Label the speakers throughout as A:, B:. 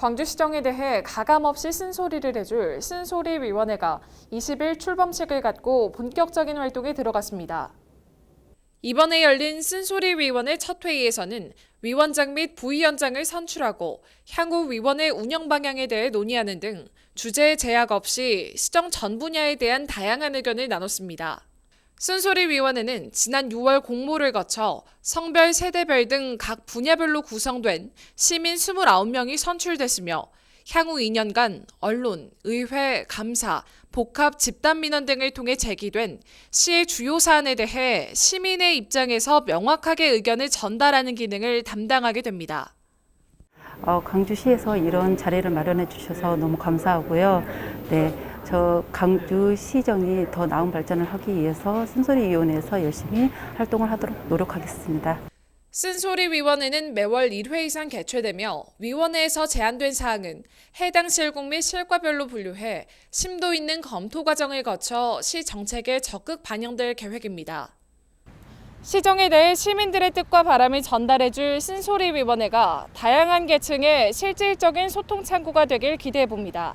A: 광주시정에 대해 가감없이 쓴소리를 해줄 쓴소리위원회가 20일 출범식을 갖고 본격적인 활동에 들어갔습니다. 이번에 열린 쓴소리위원회 첫 회의에서는 위원장 및 부위원장을 선출하고 향후 위원회 운영 방향에 대해 논의하는 등 주제에 제약 없이 시정 전 분야에 대한 다양한 의견을 나눴습니다. 쓴소리 위원회는 지난 6월 공모를 거쳐 성별, 세대별 등 각 분야별로 구성된 시민 29명이 선출됐으며 향후 2년간 언론, 의회, 감사, 복합 집단 민원 등을 통해 제기된 시의 주요 사안에 대해 시민의 입장에서 명확하게 의견을 전달하는 기능을 담당하게 됩니다.
B: 어, 광주시에서 이런 자리를 마련해 주셔서 너무 감사하고요. 네, 저 광주시정이 더 나은 발전을 하기 위해서 쓴소리위원회에서 열심히 활동을 하도록 노력하겠습니다.
A: 쓴소리위원회는 매월 1회 이상 개최되며 위원회에서 제안된 사항은 해당 실국 및 실과별로 분류해 심도 있는 검토 과정을 거쳐 시 정책에 적극 반영될 계획입니다. 시정에 대해 시민들의 뜻과 바람을 전달해줄 쓴소리 위원회가 다양한 계층의 실질적인 소통 창구가 되길 기대해 봅니다.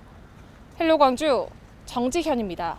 A: 헬로 광주 정지현입니다.